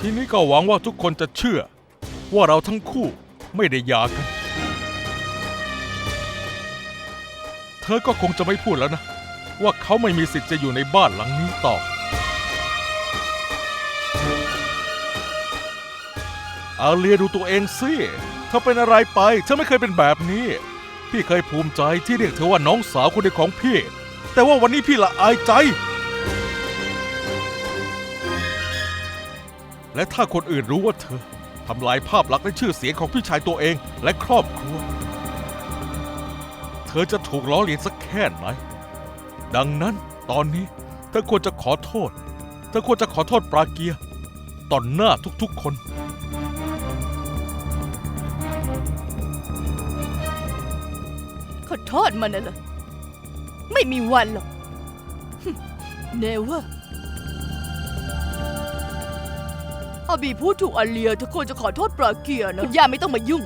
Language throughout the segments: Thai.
ทีนี้ก็หวังว่าทุกคนจะเชื่อ ว่าเราทั้งคู่ไม่ได้หย่ากัน เธอก็คงจะไม่พูดแล้วนะ ว่าเขาไม่มีสิทธิ์จะอยู่ในบ้านหลังนี้ต่อ อาเลียดูตัวเองสิเธอเป็นอะไรไป เธอไม่เคยเป็นแบบนี้ พี่เคยภูมิใจที่เรียกเธอว่าน้องสาวคนเดียวของพี่ แต่ว่าวันนี้พี่ละอายใจ และถ้าคนอื่นรู้ว่าเธอทำลายภาพลักษณ์และชื่อเสียงของพี่ชายตัวเองและครอบครัว เธอจะถูกล้อเลียนสักแค่ไหน ดังนั้นตอนนี้เธอควรจะขอโทษ เธอควรจะขอโทษปราเกียร์ต่อหน้าทุกๆคน ขอโทษมันน่ะเหรอไม่มีวันหรอก เนเวอร์ อาบีพูดถูกอาเลียเธอควรจะขอโทษปราเกียร์นะคุณย่าไม่ต้องมายุ่ง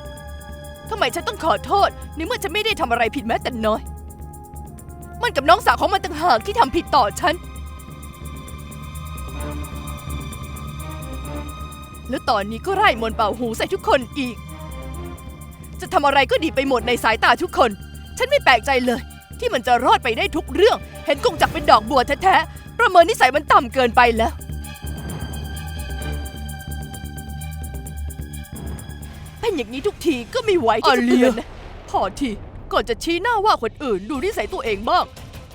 ทำไมฉันต้องขอโทษในเมื่อฉันไม่ได้ทำอะไรผิดแม้แต่น้อย มันกับน้องสาวของมันต่างหากที่ทำผิดต่อฉัน แล้วตอนนี้ก็ไล่มนต์เป่าหูใส่ทุกคนอีก จะทำอะไรก็ดีไปหมดในสายตาทุกคน ฉันไม่แปลกใจเลย ที่มันจะรอดไปได้ทุกเรื่อง เห็นกงจักเป็นดอกบัวแท้ๆประเมินนิสัยมันต่ำเกินไปแล้ว เป็นอย่างนี้ทุกทีก็ไม่ไหวที่จะเตือนนะพอทีก่อนจะชี้หน้าว่าคนอื่นดูนิสัยตัวเองบ้าง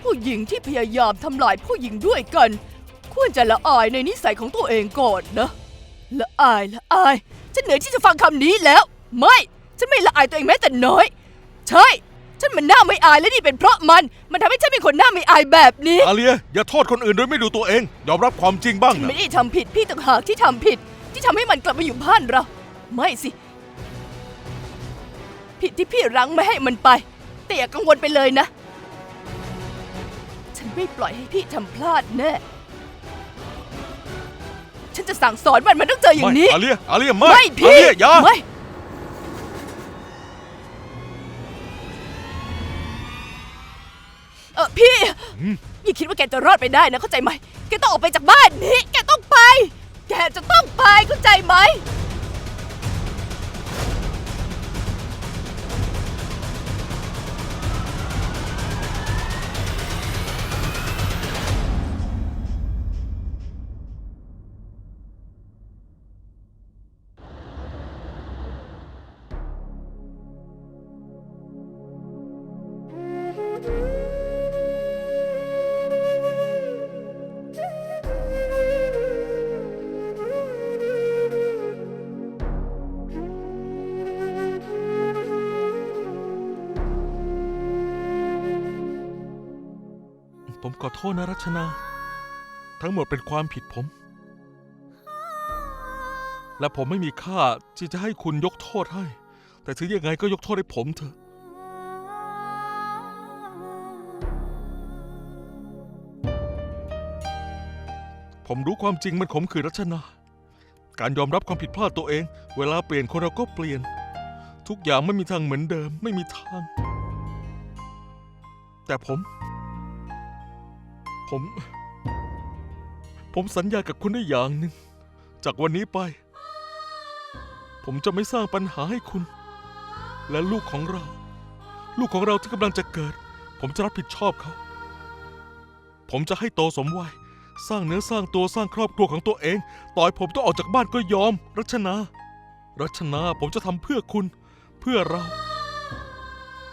ผู้หญิงที่พยายามทำลายผู้หญิงด้วยกัน ควรจะละอายในนิสัยของตัวเองก่อนนะ ละอายละอาย ฉันเหนื่อยที่จะฟังคำนี้แล้ว ไม่ ฉันไม่ละอายตัวเองแม้แต่น้อย ใช่ ฉันมันหน้าไม่อายและนี่เป็นเพราะมัน มันทำให้ฉันเป็นคนหน้าไม่อายแบบนี้ อาเลีย อย่าโทษคนอื่นโดยไม่ดูตัวเอง ยอมรับความจริงบ้างฉันนะ ไม่ได้ทำผิดพี่ต่างหากที่ทำผิด ที่ทำให้มันกลับมาอยู่บ้านเรา ไม่สิ ผิดที่พี่รั้งไม่ให้มันไป แต่อย่ากังวลไปเลยนะ ฉันไม่ปล่อยให้พี่ทำพลาดแน่ ฉันจะสั่งสอนมันมันต้องเจออย่างนี้ ไม่อาเลียอาเลียไม่ไม่อาพี่เลียอย่าไม่เออพี่ อืม อย่าคิดว่าแกจะรอดไปได้นะเข้าใจไหม แกต้องออกไปจากบ้านนี้ แกต้องไป ผมขอโทษนะรัชนา ทั้งหมดเป็นความผิดผม และผมไม่มีค่าที่จะให้คุณยกโทษให้ แต่ถึงยังไงก็ยกโทษให้ผมเถอะ ผมรู้ความจริงมันขมขื่นรัชนา การยอมรับความผิดพลาดตัวเอง เวลาเปลี่ยนคนเราก็เปลี่ยน ทุกอย่างไม่มีทางเหมือนเดิม ไม่มีทาง แต่ผม ผม ผมสัญญากับคุณได้อย่างหนึ่ง จากวันนี้ไป ผมจะไม่สร้างปัญหาให้คุณ และลูกของเรา ลูกของเราที่กำลังจะเกิด ผมจะรับผิดชอบเขา ผมจะให้โตสมวัย สร้างเนื้อสร้างตัวสร้างครอบครัวของตัวเอง ต่อยผมต้องออกจากบ้านก็ยอม รัชนา รัชนาผมจะทำเพื่อคุณ เพื่อเรา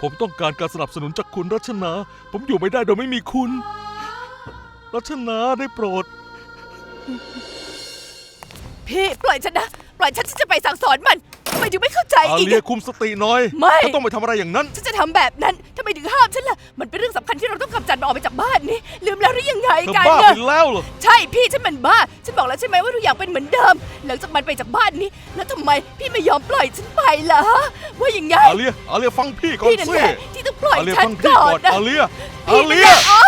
ผมต้องการการสนับสนุนจากคุณรัชนา ผมอยู่ไม่ได้โดยไม่มีคุณ รัชนาได้โปรด พี่ปล่อยฉันนะ ปล่อยฉันฉันจะไปสั่งสอนมันทำไมถึงไม่เข้าใจอาอีกเลียอะ คุมสติหน่อยไม่ถ้าต้องไปทำอะไรอย่างนั้น ฉันจะทำแบบนั้นทำไมถึงห้ามฉันล่ะ มันเป็นเรื่องสำคัญที่เราต้องกำจัดมันออกไปจากบ้านนี้ ลืมแล้วหรือยังไงเธอกันบ้านะไปแล้วเหรอ ใช่พี่ฉันมันบ้า ฉันบอกแล้วใช่ไหมว่าทุกอย่างเป็นเหมือนเดิม หลังจากมันไปจากบ้านนี้ แล้วทำไมพี่ไม่ยอมปล่อยฉันไปล่ะฮะว่ายังไงอาเลียอาเลียฟังพี่ก่อนพี่นั่นสิแหละที่ต้องปล่อยอาเลียฉันฟังพี่ก่อก่อนนนะอาเลียอาพี่เลีนั่นยแหละอ๋อ